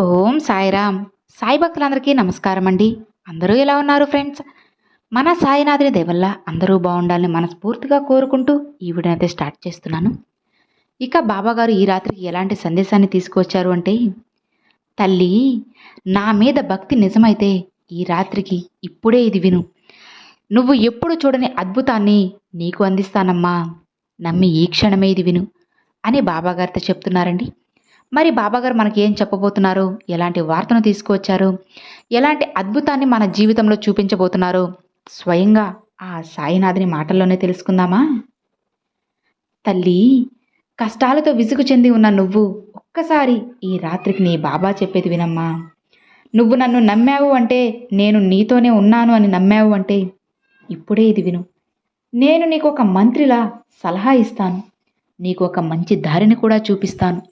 ఓం సాయిరామ్. సాయి భక్తులందరికీ నమస్కారం అండి అందరూ ఎలా ఉన్నారు ఫ్రెండ్స్? మన సాయినాథుని దేవల్ల అందరూ బాగుండాలని మనస్ఫూర్తిగా కోరుకుంటూ ఈ వీడియో అయితే స్టార్ట్ చేస్తున్నాను. ఇక బాబాగారు ఈ రాత్రికి ఎలాంటి సందేశాన్ని తీసుకువచ్చారు అంటే తల్లి నా మీద భక్తి నిజమైతే ఈ రాత్రికి ఇప్పుడే ఇది విను. నువ్వు ఎప్పుడు చూడని అద్భుతాన్ని నీకు అందిస్తానమ్మా. నమ్మి ఈ క్షణమే ఇది విను అని బాబాగారితో చెప్తున్నారండి. మరి బాబాగారు మనకి ఏం చెప్పబోతున్నారు? ఎలాంటి వార్తను తీసుకువచ్చారు? ఎలాంటి అద్భుతాన్ని మన జీవితంలో చూపించబోతున్నారు? స్వయంగా ఆ సాయినాథుని మాటల్లోనే తెలుసుకుందామా? తల్లి కష్టాలతో విసుగు చెంది ఉన్న నువ్వు ఒక్కసారి ఈ రాత్రికి నీ బాబా చెప్పేది వినమ్మా. నువ్వు నన్ను నమ్మావు అంటే నేను నీతోనే ఉన్నాను అని నమ్మావు అంటే ఇప్పుడే ఇది విను. నేను నీకు ఒక మంత్రిలా సలహా ఇస్తాను. నీకు ఒక మంచి దారిని కూడా చూపిస్తాను.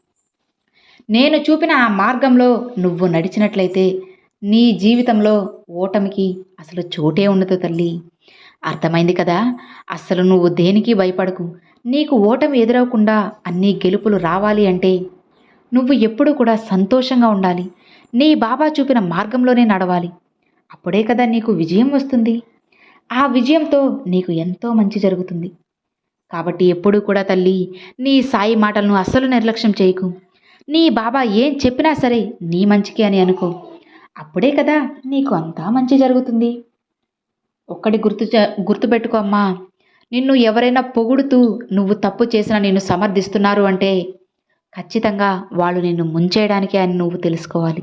నేను చూపిన ఆ మార్గంలో నువ్వు నడిచినట్లయితే నీ జీవితంలో ఓటమికి అసలు చోటే ఉండదు తల్లి. అర్థమైంది కదా? అసలు నువ్వు దేనికి భయపడకు? నీకు ఓటమి ఎదురవకుండా అన్ని గెలుపులు రావాలి అంటే నువ్వు ఎప్పుడూ కూడా సంతోషంగా ఉండాలి. నీ బాబా చూపిన మార్గంలోనే నడవాలి. అప్పుడే కదా నీకు విజయం వస్తుంది. ఆ విజయంతో నీకు ఎంతో మంచి జరుగుతుంది. కాబట్టి ఎప్పుడూ కూడా తల్లి నీ సాయి మాటలను అస్సలు నిర్లక్ష్యం చేయకు. నీ బాబా ఏం చెప్పినా సరే నీ మంచికి అని అనుకో. అప్పుడే కదా నీకు అంతా మంచి జరుగుతుంది. ఒక్కటి గుర్తు చ- గుర్తుపెట్టుకో అమ్మా. నిన్ను ఎవరైనా పొగుడుతూ నువ్వు తప్పు చేసినా నిన్ను సమర్థిస్తున్నారు అంటే ఖచ్చితంగా వాళ్ళు నిన్ను ముంచేయడానికే అని నువ్వు తెలుసుకోవాలి.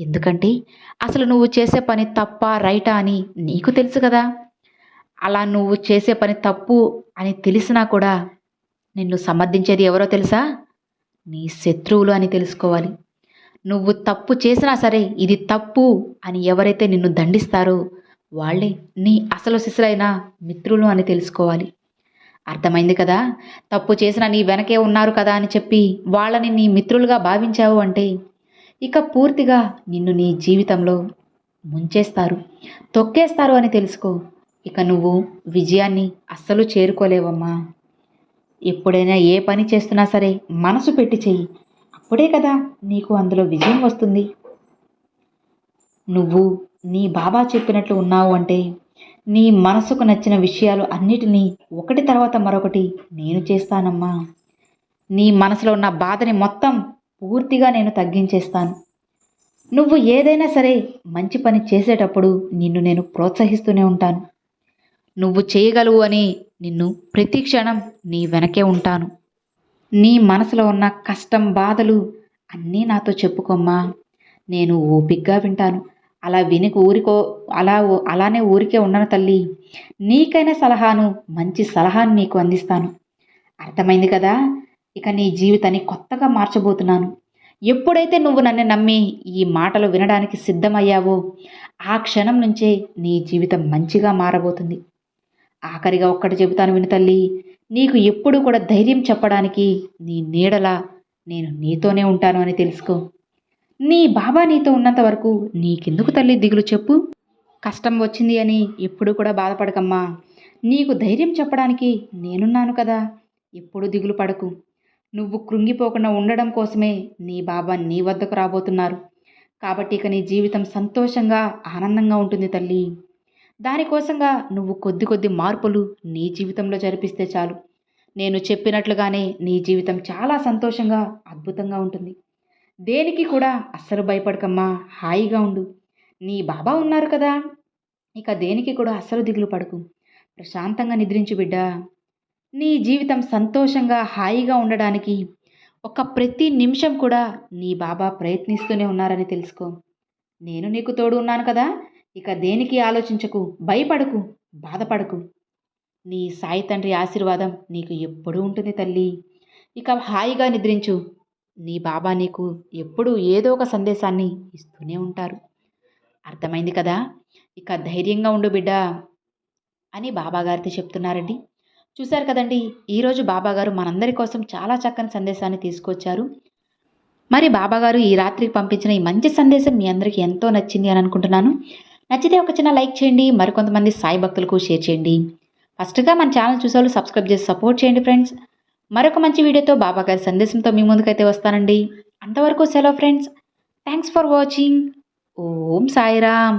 ఎందుకంటే అసలు నువ్వు చేసే పని తప్ప రైటా అని నీకు తెలుసు కదా. అలా నువ్వు చేసే పని తప్పు అని తెలిసినా కూడా నిన్ను సమర్థించేది ఎవరో తెలుసా? నీ శత్రువులు అని తెలుసుకోవాలి. నువ్వు తప్పు చేసినా సరే ఇది తప్పు అని ఎవరైతే నిన్ను దండిస్తారో వాళ్ళే నీ అసలు శిశులైన మిత్రులు అని తెలుసుకోవాలి. అర్థమైంది కదా? తప్పు చేసిన నీ వెనకే ఉన్నారు కదా అని చెప్పి వాళ్ళని నీ మిత్రులుగా భావించావు అంటే ఇక పూర్తిగా నిన్ను నీ జీవితంలో ముంచేస్తారు. తొక్కేస్తారు అని తెలుసుకో. ఇక నువ్వు విజయాన్ని అస్సలు చేరుకోలేవమ్మా. ఎప్పుడైనా ఏ పని చేస్తున్నా సరే మనసు పెట్టి చెయ్యి. అప్పుడే కదా నీకు అందులో విజయం వస్తుంది. నువ్వు నీ బాబా చెప్పినట్లు ఉన్నావు అంటే నీ మనసుకు నచ్చిన విషయాలు అన్నిటినీ ఒకటి తర్వాత మరొకటి నేను చేస్తానమ్మా. నీ మనసులో ఉన్న బాధని మొత్తం పూర్తిగా నేను తగ్గించేస్తాను. నువ్వు ఏదైనా సరే మంచి పని చేసేటప్పుడు నిన్ను నేను ప్రోత్సహిస్తూనే ఉంటాను. నువ్వు చేయగలవు అని నిన్ను ప్రతి క్షణం నీ వెనకే ఉంటాను. నీ మనసులో ఉన్న కష్టం బాధలు అన్నీ నాతో చెప్పుకోమ్మా. నేను ఓపిగ్గా వింటాను. అలా వినికి ఊరికో అలా అలానే ఊరికే ఉండను తల్లి. నీకైన సలహాను మంచి సలహాను నీకు అందిస్తాను. అర్థమైంది కదా? ఇక నీ జీవితాన్ని కొత్తగా మార్చబోతున్నాను. ఎప్పుడైతే నువ్వు నన్ను నమ్మి ఈ మాటలు వినడానికి సిద్ధమయ్యావో ఆ క్షణం నుంచే నీ జీవితం మంచిగా మారబోతుంది. ఆఖరిగా ఒక్కటి చెబుతాను విను తల్లి నీకు ఎప్పుడు కూడా ధైర్యం చెప్పడానికి నీ నీడలా నేను నీతోనే ఉంటాను అని తెలుసుకో. నీ బాబా నీతో ఉన్నంత వరకు నీకెందుకు తల్లి దిగులు చెప్పు? కష్టం వచ్చింది అని ఎప్పుడు కూడా బాధపడకమ్మా. నీకు ధైర్యం చెప్పడానికి నేనున్నాను కదా ఎప్పుడు దిగులు పడకు. నువ్వు కృంగిపోకుండా ఉండడం కోసమే నీ బాబా నీ వద్దకు రాబోతున్నారు. కాబట్టి ఇక నీ జీవితం సంతోషంగా ఆనందంగా ఉంటుంది తల్లి. దానికోసంగా నువ్వు కొద్ది కొద్ది మార్పులు నీ జీవితంలో జరిపిస్తే చాలు. నేను చెప్పినట్లుగానే నీ జీవితం చాలా సంతోషంగా అద్భుతంగా ఉంటుంది. దేనికి కూడా అస్సలు భయపడకమ్మా హాయిగా ఉండు. నీ బాబా ఉన్నారు కదా ఇక దేనికి కూడా అస్సలు దిగులు పడకు. ప్రశాంతంగా నిద్రించు బిడ్డ. నీ జీవితం సంతోషంగా హాయిగా ఉండడానికి ఒక ప్రతి నిమిషం కూడా నీ బాబా ప్రయత్నిస్తూనే ఉన్నారని తెలుసుకో. నేను నీకు తోడు ఉన్నాను కదా ఇక దేనికి ఆలోచించకు? భయపడకు. బాధపడకు. నీ సాయి తండ్రి ఆశీర్వాదం నీకు ఎప్పుడూ ఉంటుంది తల్లి. ఇక హాయిగా నిద్రించు. నీ బాబా నీకు ఎప్పుడూ ఏదో ఒక సందేశాన్ని ఇస్తూనే ఉంటారు. అర్థమైంది కదా? ఇక ధైర్యంగా ఉండు బిడ్డ అని బాబాగారితో చెప్తున్నారండి. చూశారు కదండి? ఈరోజు బాబాగారు మనందరి కోసం చాలా చక్కని సందేశాన్ని తీసుకొచ్చారు. మరి బాబాగారు ఈ రాత్రికి పంపించిన ఈ మంచి సందేశం మీ అందరికీ ఎంతో నచ్చింది అని అనుకుంటున్నాను. నచ్చితే ఒక చిన్న లైక్ చేయండి మరికొంతమంది సాయి భక్తులకు షేర్ చేయండి. ఫస్ట్గా మన ఛానల్ చూసేవాళ్ళు సబ్స్క్రైబ్ చేసి సపోర్ట్ చేయండి ఫ్రెండ్స్. మరొక మంచి వీడియోతో బాబా గారి సందేశంతో మీ ముందుకైతే వస్తానండి. అంతవరకు సెలవు friends. Thanks for watching. Om Sairam.